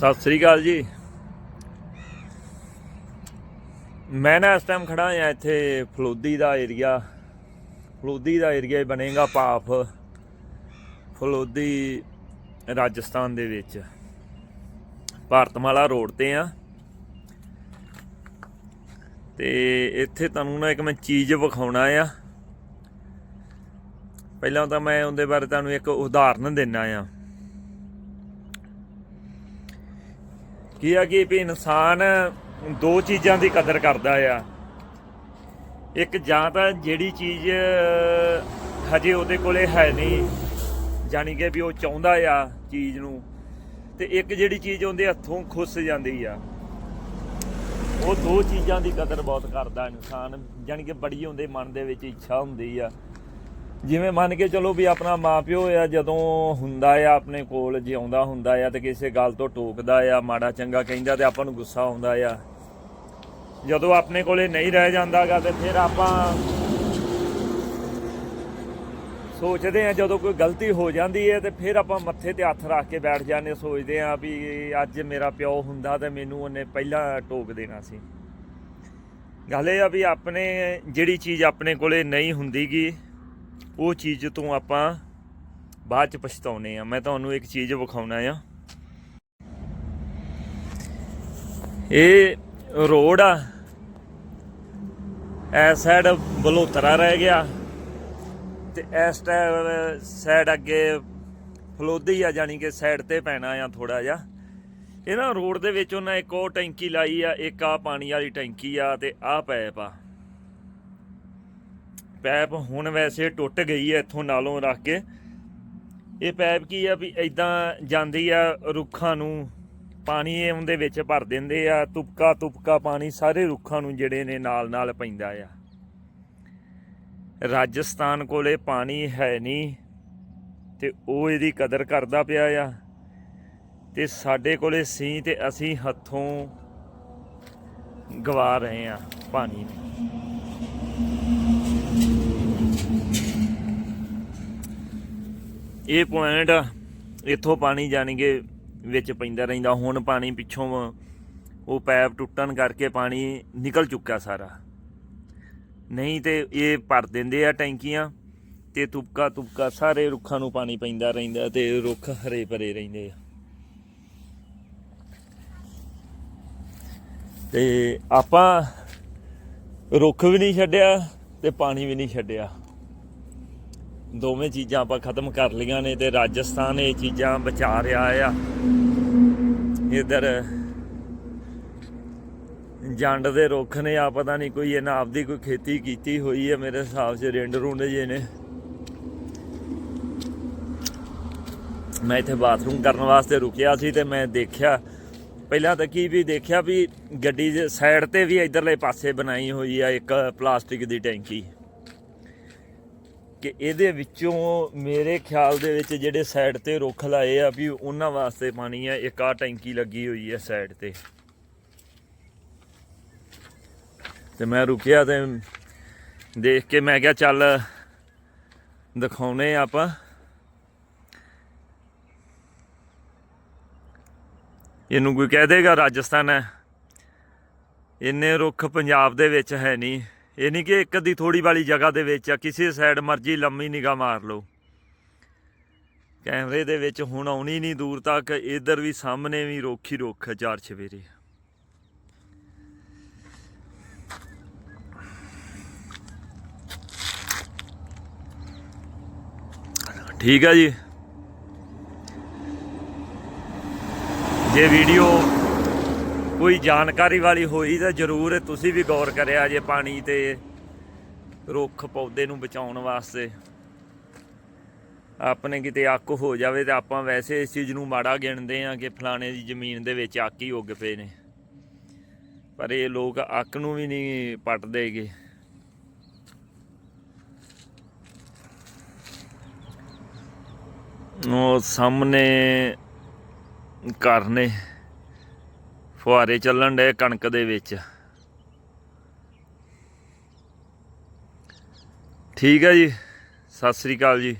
ਸਤਿ ਸ੍ਰੀ ਅਕਾਲ ਜੀ। ਮੈਂ ਨਾ ਇਸ ਟਾਈਮ ਖੜਾ ਹਾਂ ਇੱਥੇ ਫਲੋਦੀ ਦਾ ਏਰੀਆ ਫਲੋਦੀ ਦਾ ਏਰੀਆ ਬਣੇਗਾ ਭਾਫ। ਫਲੋਦੀ ਰਾਜਸਥਾਨ ਦੇ ਵਿੱਚ। ਭਾਰਤਮਾਲਾ ਰੋਡ ਤੇ ਆ। ਤੇ ਇੱਥੇ ਤੁਹਾਨੂੰ ਨਾ ਇੱਕ ਮੈਂ ਚੀਜ਼ ਵਿਖਾਉਣਾ ਆ। ਪਹਿਲਾਂ ਤਾਂ ਮੈਂ ਉਹਦੇ ਬਾਰੇ ਤੁਹਾਨੂੰ ਇੱਕ ਉਦਾਹਰਨ ਦਿੰਨਾ ਆ। ਕੀ ਆ ਕਿ ਵੀ ਇਨਸਾਨ ਦੋ ਚੀਜ਼ਾਂ ਦੀ ਕਦਰ ਕਰਦਾ ਆ। ਇੱਕ ਜਾਂ ਤਾਂ ਜਿਹੜੀ ਚੀਜ਼ ਹਜੇ ਉਹਦੇ ਕੋਲੇ ਹੈ ਨਹੀਂ, ਜਾਣੀ ਕਿ ਵੀ ਉਹ ਚਾਹੁੰਦਾ ਆ ਚੀਜ਼ ਨੂੰ, ਤੇ ਇੱਕ ਜਿਹੜੀ ਚੀਜ਼ ਉਹਦੇ ਹੱਥੋਂ ਖੁੱਸ ਜਾਂਦੀ ਆ। ਉਹ ਦੋ ਚੀਜ਼ਾਂ ਦੀ ਕਦਰ ਬਹੁਤ ਕਰਦਾ ਇਨਸਾਨ, ਜਾਣੀ ਕਿ ਬੜੀ ਉਹਦੇ ਮਨ ਦੇ ਵਿੱਚ ਇੱਛਾ ਹੁੰਦੀ ਆ। ਜਿਵੇਂ ਮੰਨ ਕੇ ਚਲੋ ਵੀ ਆਪਣਾ ਮਾਪਿਓ ਆ, ਜਦੋਂ ਹੁੰਦਾ ਆ ਆਪਣੇ ਕੋਲ, ਜਿਉਂਦਾ ਹੁੰਦਾ ਆ ਤੇ ਕਿਸੇ ਗੱਲ ਤੋਂ ਟੋਕਦਾ ਆ, ਮਾੜਾ ਚੰਗਾ ਕਹਿੰਦਾ ਤੇ ਆਪਾਂ ਨੂੰ ਗੁੱਸਾ ਆਉਂਦਾ ਆ। ਜਦੋਂ ਆਪਣੇ ਕੋਲੇ ਨਹੀਂ ਰਹਿ ਜਾਂਦਾਗਾ ਤੇ ਫਿਰ ਆਪਾਂ ਸੋਚਦੇ ਆ ਜਦੋਂ ਕੋਈ ਗਲਤੀ ਹੋ ਜਾਂਦੀ ਹੈ ਤੇ ਫਿਰ ਆਪਾਂ ਮੱਥੇ ਤੇ ਹੱਥ ਰੱਖ ਕੇ ਬੈਠ ਜਾਂਦੇ ਸੋਚਦੇ ਆ ਵੀ ਅੱਜ ਮੇਰਾ ਪਿਓ ਹੁੰਦਾ ਤੇ ਮੈਨੂੰ ਉਹਨੇ ਪਹਿਲਾਂ ਟੋਕ ਦੇਣਾ ਸੀ। ਗੱਲ ਇਹ ਆ ਵੀ ਆਪਣੇ ਜਿਹੜੀ ਚੀਜ਼ ਆਪਣੇ ਕੋਲੇ ਨਹੀਂ ਹੁੰਦੀਗੀ ਉਹ ਚੀਜ਼ ਤੋਂ ਆਪਾਂ ਬਾਅਦ ਚ ਪਛਤਾਉਨੇ ਆ। ਮੈਂ ਤੁਹਾਨੂੰ ਇੱਕ ਚੀਜ਼ ਵਿਖਾਉਣਾ ਆ। ਇਹ ਰੋਡ ਆ। ਐਸ ਸਾਈਡ ਬਲੋਤਰਾ ਰਹਿ ਗਿਆ। ਤੇ ਇਸ ਸਾਈਡ ਅੱਗੇ ਫਲੋਦੀ ਆ ਜਾਨੀ ਕਿ ਸਾਈਡ ਤੇ ਪੈਣਾ ਆ ਥੋੜਾ ਜਿਹਾ। ਇਹ ਨਾ ਰੋਡ ਦੇ ਵਿੱਚ ਉਹਨਾਂ ਇੱਕ ਉਹ ਟੈਂਕੀ ਲਾਈ ਆ, ਇੱਕ ਆ ਪਾਣੀ ਵਾਲੀ ਟੈਂਕੀ ਆ ਤੇ ਆ ਪੈਪ ਆ। ਪੈਪ ਹੁਣ ਵੈਸੇ ਟੁੱਟ ਗਈ ਹੈ ਇੱਥੋਂ ਨਾਲੋਂ ਰੱਖ ਕੇ। ਇਹ ਪੈਪ ਕੀ ਆ ਵੀ ਇਦਾਂ ਜਾਂਦੀ ਆ ਰੁੱਖਾਂ ਨੂੰ, ਪਾਣੀ ਇਹ ਉਹਦੇ ਵਿੱਚ ਭਰ ਦਿੰਦੇ ਆ, ਤੁਪਕਾ ਤੁਪਕਾ ਪਾਣੀ ਸਾਰੇ ਰੁੱਖਾਂ ਨੂੰ ਜਿਹੜੇ ਨੇ ਨਾਲ ਨਾਲ ਪੈਂਦਾ ਆ। ਰਾਜਸਥਾਨ ਕੋਲੇ ਪਾਣੀ ਹੈ ਨਹੀਂ ਤੇ ਉਹ ਇਹਦੀ ਕਦਰ ਕਰਦਾ ਪਿਆ ਆ। ਤੇ ਸਾਡੇ ਕੋਲੇ ਸੀ ਤੇ ਅਸੀਂ ਹੱਥੋਂ ਗਵਾ ਰਹੇ ਆ ਪਾਣੀ ਨੂੰ। ਇਹ ਪੁਆਇੰਟ ਇੱਥੋਂ ਪਾਣੀ ਜਾਣੀ ਕਿ ਵਿੱਚ ਪੈਂਦਾ ਰਹਿੰਦਾ। ਹੁਣ ਪਾਣੀ ਪਿੱਛੋਂ ਉਹ ਪੈਪ ਟੁੱਟਣ ਕਰਕੇ ਪਾਣੀ ਨਿਕਲ ਚੁੱਕਾ ਸਾਰਾ। ਨਹੀਂ ਤੇ ਇਹ ਭਰ ਦਿੰਦੇ ਆ ਟੈਂਕੀਆਂ ਤੇ ਤੁਪਕਾ ਤੁਪਕਾ ਸਾਰੇ ਰੁੱਖਾਂ ਨੂੰ ਪਾਣੀ ਪੈਂਦਾ ਰਹਿੰਦਾ ਤੇ ਰੁੱਖ ਹਰੇ ਭਰੇ ਰਹਿੰਦੇ ਆ। ਤੇ ਆਪਾਂ ਰੁੱਖ ਵੀ ਨਹੀਂ ਛੱਡਿਆ ਤੇ ਪਾਣੀ ਵੀ ਨਹੀਂ ਛੱਡਿਆ। ਦੋਵੇਂ ਚੀਜ਼ਾਂ ਆਪਾਂ ਖਤਮ ਕਰ ਲਈਆਂ ਨੇ ਤੇ ਰਾਜਸਥਾਨ ਇਹ ਚੀਜ਼ਾਂ ਬਚਾ ਰਿਹਾ ਆ। ਇਧਰ ਜੰਡ ਦੇ ਰੁੱਖ ਨੇ ਆ ਪਤਾ ਨਹੀਂ ਕੋਈ ਇਹਨਾਂ ਆਪਦੀ ਕੋਈ ਖੇਤੀ ਕੀਤੀ ਹੋਈ ਹੈ ਮੇਰੇ ਹਿਸਾਬ 'ਚ ਰਿੰਡ ਰੁੰਡ ਜੇ ਨੇ। ਮੈਂ ਇੱਥੇ ਬਾਥਰੂਮ ਕਰਨ ਵਾਸਤੇ ਰੁਕਿਆ ਸੀ ਤੇ ਮੈਂ ਦੇਖਿਆ, ਪਹਿਲਾਂ ਤਾਂ ਕੀ ਵੀ ਦੇਖਿਆ ਵੀ ਗੱਡੀ ਦੇ ਸਾਈਡ ਤੇ ਵੀ ਇਧਰਲੇ ਪਾਸੇ ਬਣਾਈ ਹੋਈ ਆ ਇੱਕ ਪਲਾਸਟਿਕ ਦੀ ਟੈਂਕੀ। ਕਿ ਇਹਦੇ ਵਿੱਚੋਂ ਮੇਰੇ ਖਿਆਲ ਦੇ ਵਿੱਚ ਜਿਹੜੇ ਸਾਈਡ ਤੇ ਰੁੱਖ ਲਾਏ ਆ ਵੀ ਉਹਨਾਂ ਵਾਸਤੇ ਪਾਣੀ ਆ, ਇੱਕ ਆ ਟੈਂਕੀ ਲੱਗੀ ਹੋਈ ਹੈ ਸਾਈਡ ਤੇ। ਤੇ ਮੈਂ ਰੁਕਿਆ ਤੇ ਦੇਖ ਕੇ ਮੈਂ ਕਿਹਾ ਚੱਲ ਦਿਖਾਉਨੇ ਆਪਾਂ। ਇਹਨੂੰ ਕੋਈ ਕਹਿ ਦੇਗਾ ਰਾਜਸਥਾਨ ਹੈ। ਇੰਨੇ ਰੁੱਖ ਪੰਜਾਬ ਦੇ ਵਿੱਚ ਹੈ ਨਹੀਂ। ਇਹ ਨਹੀਂ ਕਿ ਇੱਕ ਅੱਧੀ ਥੋੜੀ ਵਾਲੀ ਜਗ੍ਹਾ ਦੇ ਵਿੱਚ ਆ, ਕਿਸੇ ਸਾਈਡ ਮਰਜ਼ੀ ਲੰਮੀ ਨਿਗਾਹ ਮਾਰ ਲਓ। ਕੈਮਰੇ ਦੇ ਵਿੱਚ ਹੁਣ ਆਉਣੀ ਨਹੀਂ ਦੂਰ ਤੱਕ, ਇਧਰ ਵੀ ਸਾਹਮਣੇ ਵੀ ਰੋਖੀ ਰੋਖ ਚਾਰ ਚਵੇਰੇ ਠੀਕ ਆ ਜੀ। ਜੇ ਵੀਡੀਓ ਕੋਈ ਜਾਣਕਾਰੀ ਵਾਲੀ ਹੋਈ ਤਾਂ ਜਰੂਰ ਤੁਸੀਂ ਵੀ ਗੌਰ ਕਰਿਆ ਜੇ ਪਾਣੀ ਤੇ ਰੁੱਖ ਪੌਦੇ ਨੂੰ ਬਚਾਉਣ ਵਾਸਤੇ। ਆਪਣੇ ਕਿਤੇ ਅੱਕ ਹੋ ਜਾਵੇ ਤੇ ਆਪਾਂ ਵੈਸੇ ਇਸ ਚੀਜ਼ ਨੂੰ ਮਾੜਾ ਗਿਣਦੇ ਆ ਕਿ ਫਲਾਣੇ ਦੀ ਜ਼ਮੀਨ ਦੇ ਵਿੱਚ ਅੱਕ ਹੀ ਉੱਗ ਪਏ ਨੇ। ਪਰ ਇਹ ਲੋਕ ਅੱਕ ਨੂੰ ਵੀ ਨਹੀਂ ਪੱਟਦੇਗੇ ਉਹ ਸਾਹਮਣੇ ਘਰ ਨੇ। ਫੁਹਾਰੇ ਚੱਲਣ ਡੇ ਕਣਕ ਦੇ ਵਿੱਚ। ਠੀਕ ਹੈ ਜੀ। ਸਤਿ ਸ੍ਰੀ ਅਕਾਲ ਜੀ।